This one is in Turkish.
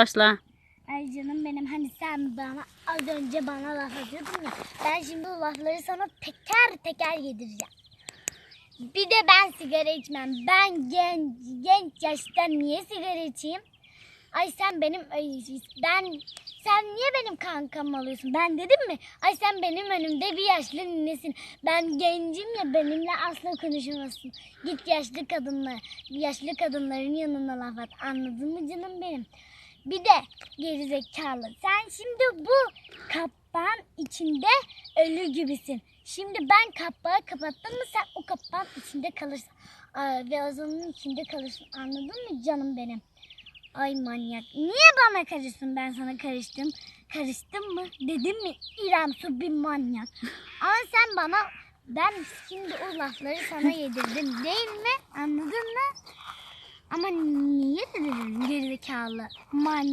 Başla. Ay canım benim hani sen bana az önce bana laf atıyordun ya. Ben şimdi o lafları sana teker teker yedireceğim. Bir de ben sigara içmem. Ben genç, genç yaşta niye sigara içeyim? Ay sen benim ben sen niye benim kankam oluyorsun? Ben dedim mi? Ay sen benim önümde bir yaşlı ninesin. Ben gencim ya benimle asla konuşamazsın. Git yaşlı kadınla, yaşlı kadınların yanına laf at. Anladın mı canım benim? Bir de gerizekalı. Sen şimdi bu kapağın içinde ölü gibisin. Şimdi ben kapağı kapattım mı sen o kapağın içinde kalırsın. Aa, ve azanın içinde kalırsın. Anladın mı canım benim? Ay manyak. Niye bana karışsın ben sana karıştım? Karıştım mı? Dedim mi İrem Su bir manyak. Ama sen bana ben şimdi o lafları sana yedirdim değil mi? Anladın mı? Ama niye dedin gerizekalı? Manyak.